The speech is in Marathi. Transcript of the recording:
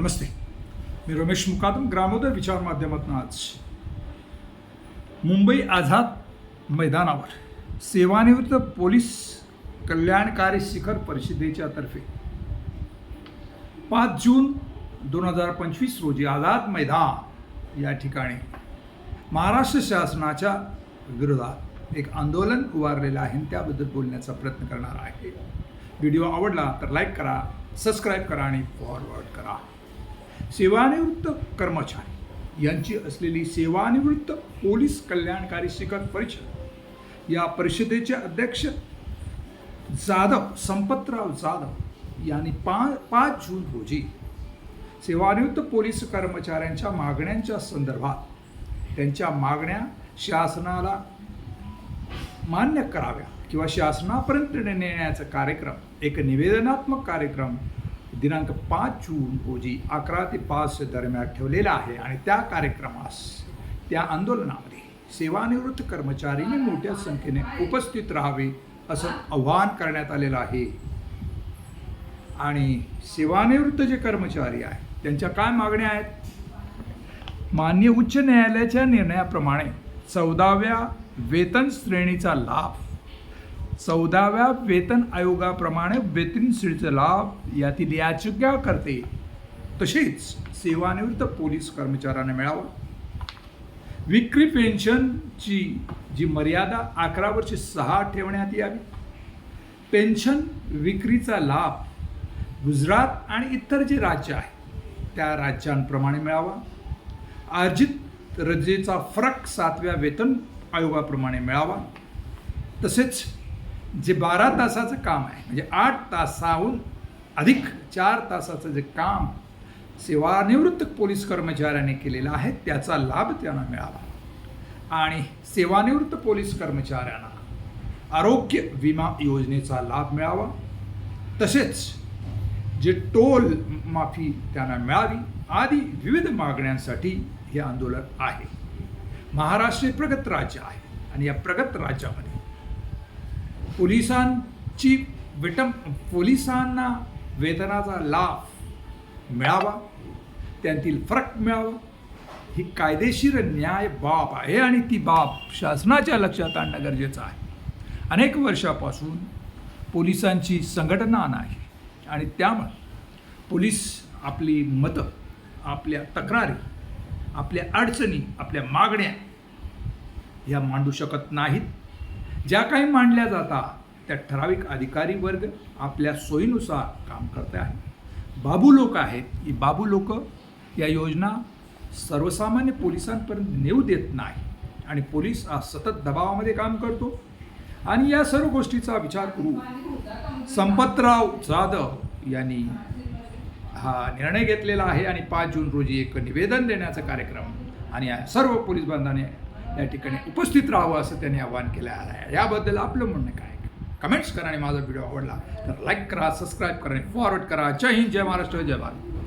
नमस्ते मी रमेश मुकादम ग्रामोदय विचार माध्यमातून आज मुंबई आझाद मैदानावर सेवानिवृत्त पोलीस कल्याणकारी शिखर परिषदेच्या तर्फे पाच जून दोन हजार पंचवीस रोजी आझाद मैदान या ठिकाणी महाराष्ट्र शासनाच्या विरोधात एक आंदोलन उभारलेलं आहे त्याबद्दल बोलण्याचा प्रयत्न करणार आहे व्हिडिओ आवडला तर लाईक करा सबस्क्राईब करा आणि फॉरवर्ड करा सेवानिवृत्त कर्मचारी. यांची असलेली सेवानिवृत्त पोलीस कल्याणकारी शिखर परिषद. या परिषदेचे अध्यक्ष जाधव संपतराव जाधव यांनी पा पाच जून रोजी सेवानिवृत्त पोलीस कर्मचाऱ्यांच्या मागण्यांच्या संदर्भात त्यांच्या मागण्या शासनाला मान्य कराव्या किंवा शासनापर्यंत नेण्याचा कार्यक्रम एक निवेदनात्मक कार्यक्रम दिनांक पाच जून रोजी अकरा ते पाच दरम्यान ठेवलेला आहे आणि त्या कार्यक्रमास त्या आंदोलनामध्ये सेवानिवृत्त कर्मचारीने मोठ्या संख्येने उपस्थित राहावे असं आवाहन करण्यात आलेलं आहे. आणि सेवानिवृत्त जे कर्मचारी आहेत त्यांच्या काय मागण्या आहेत? मान्य उच्च न्यायालयाच्या निर्णयाप्रमाणे चौदाव्या वेतन श्रेणीचा लाभ चौदाव्या वेतन आयोगाप्रमाणे वेतन श्रेणीचा लाभ यातील याचिका करते. तसेच सेवानिवृत्त पोलीस कर्मचाऱ्यांना मिळावा. विक्री पेन्शनची जी मर्यादा अकरा वर्षे सहा ठेवण्यात यावी. पेन्शन विक्रीचा लाभ गुजरात आणि इतर जे राज्य आहे त्या राज्यांप्रमाणे मिळावा. अर्जित रजेचा फरक सातव्या वेतन आयोगाप्रमाणे मिळावा. तसेच जे बारा तासाचं काम आहे म्हणजे आठ तासाहून अधिक चार तासाचं जे काम सेवानिवृत्त पोलीस कर्मचाऱ्याने केलेलं आहे त्याचा लाभ त्यांना मिळावा. आणि सेवानिवृत्त पोलीस कर्मचाऱ्यांना आरोग्य विमा योजनेचा लाभ मिळावा. तसेच जे टोल माफी त्यांना मिळावी आदी विविध मागण्यांसाठी हे आंदोलन आहे. महाराष्ट्र प्रगत राज्य आहे आणि या प्रगत राज्यामध्ये पोलिसांची विटम पोलिसांना वेतनाचा लाभ मिळावा त्यातील फरक मिळावा. ही कायदेशीर न्याय बाब आहे आणि ती बाब शासनाच्या लक्षात आणणं गरजेचं आहे. अनेक वर्षापासून पोलिसांची संघटना नाही आणि त्यामुळे पोलीस आपली मतं आपल्या तक्रारी आपल्या अडचणी आपल्या मागण्या ह्या मांडू शकत नाहीत. ज्या काही मांडल्या जातात त्या ठराविक अधिकारी वर्ग आपल्या सोयीनुसार काम करते आहे बाबू लोक आहेत. ही बाबू लोक या योजना सर्वसामान्य पोलिसांपर्यंत नेऊ देत नाही आणि पोलीस हा सतत दबावामध्ये काम करतो. आणि या सर्व गोष्टीचा विचार करू संपतराव जाधव यांनी हा निर्णय घेतलेला आहे आणि पाच जून रोजी एक निवेदन देण्याचा कार्यक्रम आणि सर्व पोलीस बांधवाने या ठिकाणी उपस्थित राहावं असं त्यांनी आवाहन केलं आहे. याबद्दल आपलं म्हणणं काय? कमेंट्स करा आणि माझा व्हिडिओ आवडला तर लाईक करा सबस्क्राईब करा आणि फॉरवर्ड करा. जय हिंद जय महाराष्ट्र जय भारत.